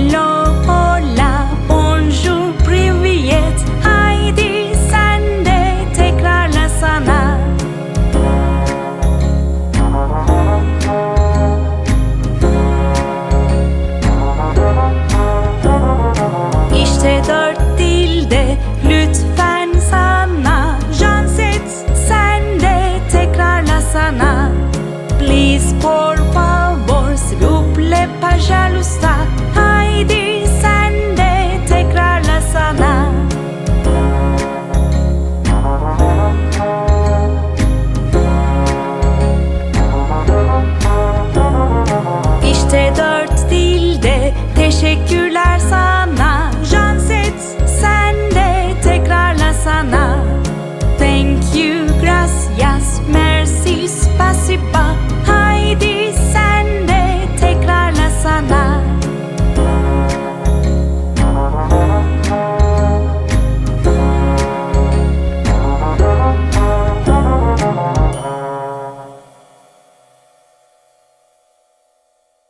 Hello, hola, bonjour, privyet. Haydi sen de tekrarlasana İşte dört dilde lütfen sana. Janset sen de tekrarlasana Please por favor s'il vous plaît pas jalousta espaço e pá